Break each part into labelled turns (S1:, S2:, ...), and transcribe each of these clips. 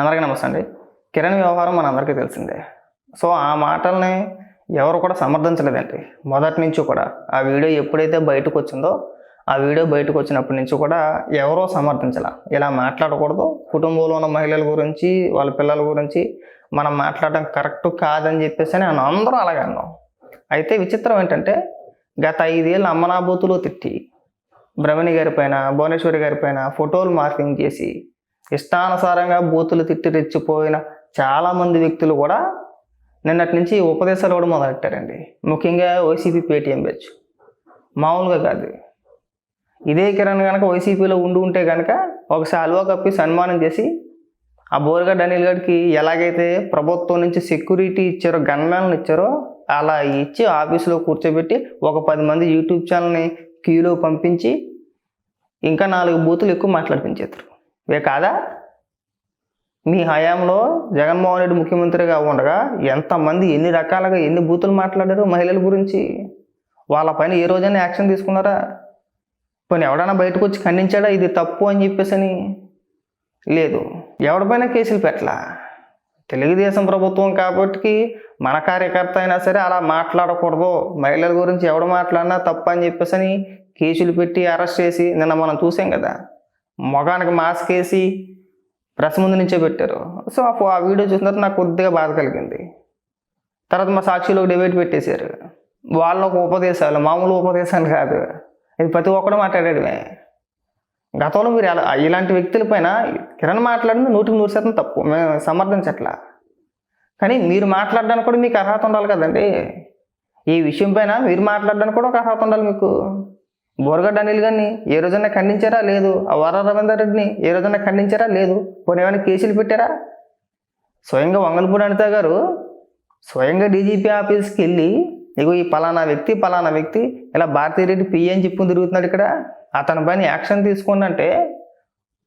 S1: అందరికీ నమస్తే అండి. కిరణ్ వ్యవహారం మనందరికీ తెలిసిందే. సో ఆ మాటల్ని ఎవరు కూడా సమర్థించలేదండి. మొదటి నుంచి కూడా. ఆ వీడియో ఎప్పుడైతే బయటకు వచ్చిందో ఆ వీడియో బయటకు వచ్చినప్పటి నుంచి కూడా ఎవరో సమర్థించాల. ఇలా మాట్లాడకూడదు. కుటుంబంలో ఉన్న మహిళల గురించి వాళ్ళ పిల్లల గురించి మనం మాట్లాడడం కరెక్ట్ కాదని చెప్పేసి అని అందరూ అలాగే అన్నాం. అయితే విచిత్రం ఏంటంటే గత ఐదేళ్ళు అమ్మనాబూతులు తిట్టి బ్రహ్మణి గారి పైన భువనేశ్వరి గారి పైన ఫోటోలు మార్కింగ్ చేసి ఇష్టానుసారంగా బూతులు తిట్టి రెచ్చిపోయిన చాలామంది వ్యక్తులు కూడా నిన్నటి నుంచి ఉపదేశాలు కూడా మొదలెట్టారండి. ముఖ్యంగా వైసీపీ పేటీఎం బ్యాచ్ మామూలుగా కాదు. ఇదే కిరణ్ కనుక వైసీపీలో ఉండి ఉంటే కనుక ఒక శాల్వా కప్పి సన్మానం చేసి ఆ బోర్గడ్ అనిల్ గడ్కి ఎలాగైతే ప్రభుత్వం నుంచి సెక్యూరిటీ ఇచ్చారో గన్మ్యాన్లు ఇచ్చారో అలా ఇచ్చి ఆఫీసులో కూర్చోబెట్టి ఒక పది మంది యూట్యూబ్ ఛానల్ని క్యూలో పంపించి ఇంకా నాలుగు బూతులు ఎక్కువ మాట్లాడిపించేస్తారు ఇవే కాదా? మీ హయాంలో జగన్మోహన్ రెడ్డి ముఖ్యమంత్రిగా ఉండగా ఎంతమంది ఎన్ని రకాలుగా ఎన్ని బూతులు మాట్లాడారు మహిళల గురించి? వాళ్ళపైన ఏ రోజైనా యాక్షన్ తీసుకున్నారా? పోనీ ఎవడైనా బయటకు వచ్చి ఖండించాడా ఇది తప్పు అని చెప్పేసని? లేదు. ఎవరిపైన కేసులు పెట్టలా? తెలుగుదేశం ప్రభుత్వం కాబట్టి మన కార్యకర్త అయినా సరే అలా మాట్లాడకూడదు. మహిళల గురించి ఎవడు మాట్లాడినా తప్పు అని చెప్పేసి కేసులు పెట్టి అరెస్ట్ చేసి నిన్న మనం చూసాం కదా. మొగానికి మాస్క్ వేసి ప్రెస్ ముందు నుంచే పెట్టారు. సో ఆ ఫో- ఆ వీడియో చూసిన తర్వాత నాకు కొద్దిగా బాధ కలిగింది. తర్వాత మా సాక్షిలో డిబేట్ పెట్టేశారు. వాళ్ళ ఒక ఉపదేశాలు మామూలు ఉపదేశాలు కాదు. ఇది ప్రతి ఒక్కడు మాట్లాడేయడమే. గతంలో మీరు ఎలా ఇలాంటి వ్యక్తుల పైన కిరణ్ మాట్లాడింది నూటికి నూరు శాతం తప్పు. మేము సమర్థించట్లా. కానీ మీరు మాట్లాడడానికి కూడా మీకు అర్హత ఉండాలి కదండి. ఈ విషయం పైన మీరు మాట్లాడడానికి కూడా ఒక అర్హత ఉండాలి మీకు. బోరగడ్డ అనిల్ గారిని ఏ రోజైనా ఖండించారా? లేదు. ఆ వర రవీందర్ రెడ్డిని ఏ రోజైనా ఖండించారా? లేదు. పోనీ ఏమైనా కేసులు పెట్టారా? స్వయంగా వంగలపూడి అనిత గారు స్వయంగా డీజీపీ ఆఫీస్కి వెళ్ళి ఇగో ఈ పలానా వ్యక్తి పలానా వ్యక్తి ఇలా భారతీరెడ్డి పిఏ అని చెప్పుకుని తిరుగుతున్నాడు ఇక్కడ. అతని పైన యాక్షన్ తీసుకుందంటే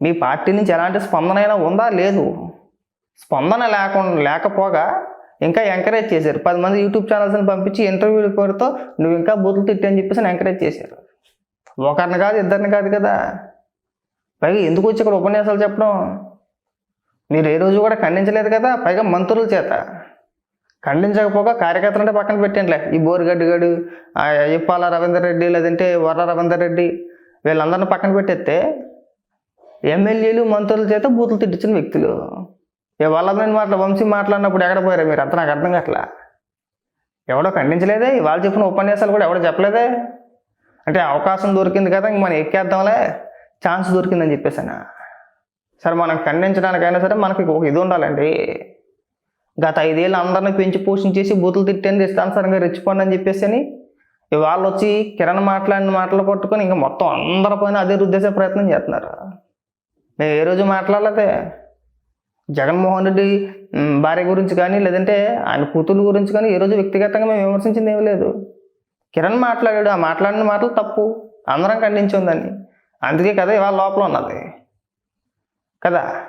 S1: మీ పార్టీ నుంచి ఎలాంటి స్పందన అయినా ఉందా? లేదు. స్పందన లేకుండా లేకపోగా ఇంకా ఎంకరేజ్ చేశారు. పది మంది యూట్యూబ్ ఛానల్స్ని పంపించి ఇంటర్వ్యూల పేరుతో నువ్వు ఇంకా బూతులు తిట్టని అని చెప్పేసి ఎంకరేజ్ చేశారు. ఒకరిని కాదు ఇద్దరిని కాదు కదా. పైగా ఎందుకు వచ్చి ఇక్కడ ఉపన్యాసాలు చెప్పడం? మీరు ఏ రోజు కూడా ఖండించలేదు కదా పైగా మంత్రుల చేత. ఖండించకపోగా కార్యకర్తలు అంటే పక్కన పెట్టండిలే ఈ బోరుగడ్డి గడు ఆ అయ్యప్పాల రవీందర్ రెడ్డి లేదంటే వర్ర రవీందర్ రెడ్డి వీళ్ళందరిని పక్కన పెట్టేస్తే ఎమ్మెల్యేలు మంత్రుల చేత బూతులు తిట్టించిన వ్యక్తులు. ఏ వాళ్ళందరిని మాటలు వంశీ మాట్లాడినప్పుడు ఎక్కడ పోయారు మీరు? అంత నాకు అర్థం కావట్లా. ఎవడో ఖండించలేదే? వాళ్ళు చెప్పిన ఉపన్యాసాలు కూడా ఎవడో చెప్పలేదే? అంటే అవకాశం దొరికింది కదా ఇంక మనం ఎక్కేద్దాంలే ఛాన్స్ దొరికిందని చెప్పేసాను? సరే మనం ఖండించడానికైనా సరే మనకి ఒక ఇది ఉండాలండి. గత ఐదేళ్ళు అందరిని పెంచి పోషించేసి బూతులు తిట్టేది ఇష్టానుసారంగా రెచ్చిపోండి అని చెప్పేసి అని వాళ్ళు వచ్చి కిరణ్ మాట్లాడిన మాటలు పట్టుకొని ఇంకా మొత్తం అందరి పైన అదే రుద్దేసే ప్రయత్నం చేస్తున్నారు. మేము ఏ రోజు మాట్లాడలేదే. జగన్మోహన్ రెడ్డి భార్య గురించి కానీ లేదంటే ఆయన కూతురు గురించి కానీ ఏ రోజు వ్యక్తిగతంగా మేము విమర్శించింది ఏమీ లేదు. కిరణ్ మాట్లాడాడు. ఆ మాట్లాడిన మాటలు తప్పు. అందరం ఖండించాం దాన్ని అందుకే కదా ఇవాళ లోపల ఉన్నది. కదా?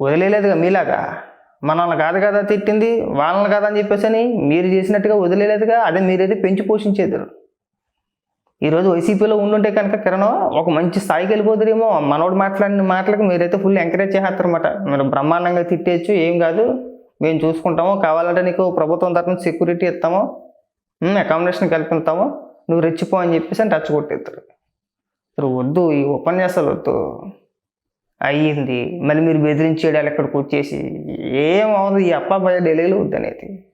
S1: వదిలేలేదుగా మీలాగా? మనల్ని కాదు కదా తిట్టింది? వాళ్ళని కదా అని చెప్పేసి అని మీరు చేసినట్టుగా వదిలేలేదుగా అదే మీరైతే పెంచి పోషించేది. ఈరోజు వైసీపీలో ఉండుంటే కనుక కిరణ్ ఒక మంచి స్థాయికి వెళ్ళిపోతురేమో మనోడు మాట్లాడిన మాటలకు మీరైతే ఫుల్ ఎంకరేజ్ చేస్తారనమాట మీరు బ్రహ్మాండంగా తిట్టేయచ్చు ఏం కాదు. మేము చూసుకుంటాము. కావాలంటే నీకు ప్రభుత్వం తరఫున సెక్యూరిటీ ఇస్తాము. అకామిడేషన్ కల్పిస్తాము నువ్వు రెచ్చిపో అని చెప్పేసి అని టచ్ కొట్టేస్తారు అసలు వద్దు ఈ ఉపన్యాసాలు వద్దు. అయ్యింది. మళ్ళీ మీరు బెదిరించేయాలి ఇక్కడికి వచ్చేసి. ఏమవుతుంది ఈ అప్ప భయ డెలీలు వద్దనేది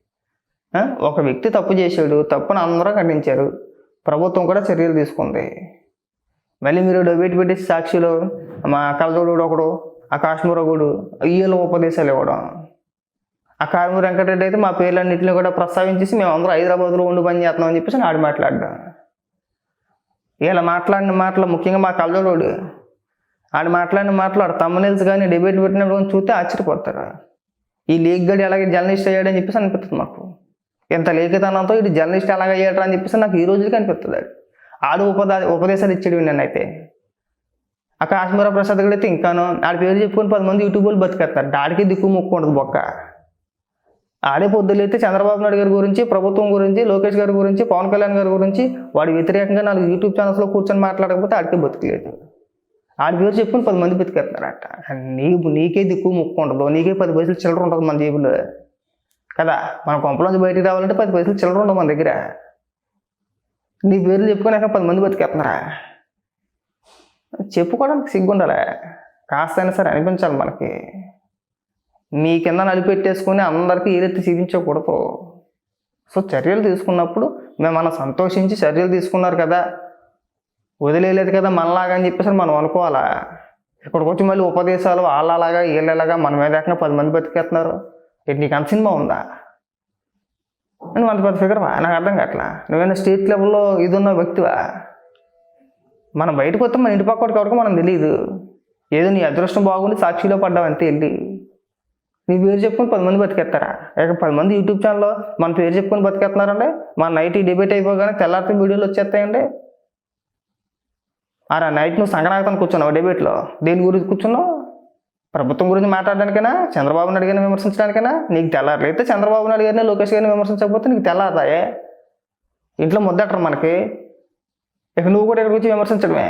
S1: ఒక వ్యక్తి తప్పు చేశాడు తప్పును అందరూ ఖండించారు. ప్రభుత్వం కూడా చర్యలు తీసుకుంది. మళ్ళీ మీరు డొబేట్ పెట్టి సాక్షిలో మా కలదోడు ఒకడు ఆ కాశ్మీర్ ఒకడు అయ్యేలో ఉపదేశాలు ఇవ్వడం. ఆ కాశ్మీర్ వెంకటరెడ్డి అయితే మా పేర్లన్నింటిని కూడా ప్రస్తావించేసి మేము అందరూ హైదరాబాద్లో ఉండి పని చేస్తున్నాం అని చెప్పేసి ఆడు మాట్లాడ్డా. ఇలా మాట్లాడిన మాటలు ముఖ్యంగా మా కళ్ళోడు ఆడు మాట్లాడిన మాటలు ఆడు తమ్మనిల్స్ కానీ డిబేట్ పెట్టినప్పుడు చూస్తే ఆశ్చర్యపోతారు. ఈ లీక్ గడి అలాగే జర్నలిస్ట్ అయ్యాడని చెప్పేసి అనిపిస్తుంది మాకు. ఇంత లేఖితనంతో ఇటు జర్నలిస్ట్ ఎలాగ అయ్యాడు అని చెప్పేసి నాకు ఈ రోజుకి అనిపిస్తుంది ఆడు ఆడు ఉపదా ఉపదేశాలు ఇచ్చాడు నేనైతే ఆ కాశ్మీర ప్రసాద్ కూడా అయితే ఇంకాను ఆడి పేరు చెప్పుకొని పది మంది యూట్యూబ్లు బతికేస్తారు ఆడికి దిక్కు ముక్కు ఉండదు బొక్క. ఆడే పొద్దులైతే చంద్రబాబు నాయుడు గారి గురించి ప్రభుత్వం గురించి లోకేష్ గారి గురించి పవన్ కళ్యాణ్ గారి గురించి వాడి వ్యతిరేకంగా నాలుగు యూట్యూబ్ ఛానల్స్లో కూర్చొని మాట్లాడకపోతే ఆడికే బతుకులేదు. ఆడి పేరు చెప్పుకుని పది మంది బతికేస్తున్నారట నీకు నీకే దిక్కు ముక్కు ఉండదు. నీకే పది పైసలు చిల్లర ఉంటుంది మన జేబులో. కదా? మన కొంపలోంచి బయటికి రావాలంటే పది పైసలు చిల్లర ఉండదు మన దగ్గర. నీ పేర్లు చెప్పుకున్నాక పది మంది బతికేస్తున్నారా చెప్పుకోవడానికి సిగ్గు ఉండాలి కాస్త అయినా సరే అనిపించాలి మనకి. మీ కింద నలిపెట్టేసుకొని అందరికీ ఏదైతే చూపించకూడదు సో చర్యలు తీసుకున్నప్పుడు మేము మనం సంతోషించి చర్యలు తీసుకున్నారు కదా వదిలేయలేదు కదా మనలాగా అని చెప్పేసి మనం అనుకోవాలా? ఇక్కడికి వచ్చి మళ్ళీ ఉపదేశాలు వాళ్ళలాగా వీళ్ళలాగా మన మీద ఎక్కడ పది మంది బతికేస్తున్నారు? ఇటు నీకు అంత సినిమా ఉందా? నువ్వు అంత పెద్ద ఫిగర్వా నాకు అర్థం కావట్లా? నువ్వైనా స్టేట్ లెవెల్లో ఇది ఉన్న వ్యక్తివా? మనం బయటకు వస్తే మన ఇంటి పక్కటి వరకు మనం తెలియదు ఏదో నీ అదృష్టం బాగుండి సాక్షిలో పడ్డావు అంతే వెళ్ళి. మీ పేరు చెప్పుకొని పది మంది బతికేస్తారా? ఇక పది మంది యూట్యూబ్ ఛానల్లో మన పేరు చెప్పుకొని బతికేస్తున్నారండి? మన నైట్ డిబేట్ అయిపోగానే తెల్లారితే వీడియోలు వచ్చేస్తాయండి? అరా నైట్ నువ్వు సంగనాగతాను కూర్చున్నావు డిబేట్లో దేని గురించి కూర్చున్నావు? ప్రభుత్వం గురించి మాట్లాడడానికైనా చంద్రబాబు నాయుడు గారిని విమర్శించడానికైనా? నీకు తెల్లారలేదు చంద్రబాబు నాయుడు గారిని లోకేష్ గారిని విమర్శించకపోతే నీకు తెల్లారదాయే ఇంట్లో ముద్దటరు మనకి? ఇక నువ్వు కూడా ఇక్కడికి వచ్చి విమర్శించడమే.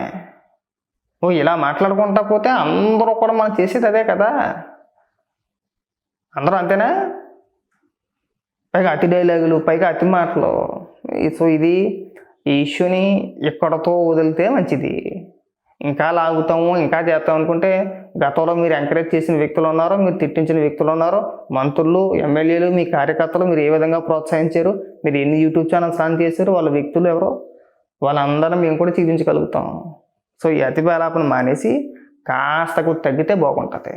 S1: నువ్వు ఇలా మాట్లాడుకుంటా పోతే అందరూ కూడా మనం చేసేది అదే కదా? అందరూ అంతేనా? పైగా అతి డైలాగులు పైగా అతి మాటలు. సో ఇది ఈ ఇష్యూని ఎక్కడతో వదిలితే మంచిది. ఇంకా లాగుతాము ఇంకా చేస్తాం అనుకుంటే గతంలో మీరు ఎంకరేజ్ చేసిన వ్యక్తులు ఉన్నారో మీరు తిట్టించిన వ్యక్తులు ఉన్నారో మంత్రులు ఎమ్మెల్యేలు మీ కార్యకర్తలు మీరు ఏ విధంగా ప్రోత్సహించారు మీరు ఎన్ని యూట్యూబ్ ఛానల్స్ ఆన్ చేశారు వాళ్ళ వ్యక్తులు ఎవరో వాళ్ళందరం మేము కూడా చూపించగలుగుతాం. సో ఈ అతి బేలాపను మానేసి కాస్త తగ్గితే బాగుంటుంది.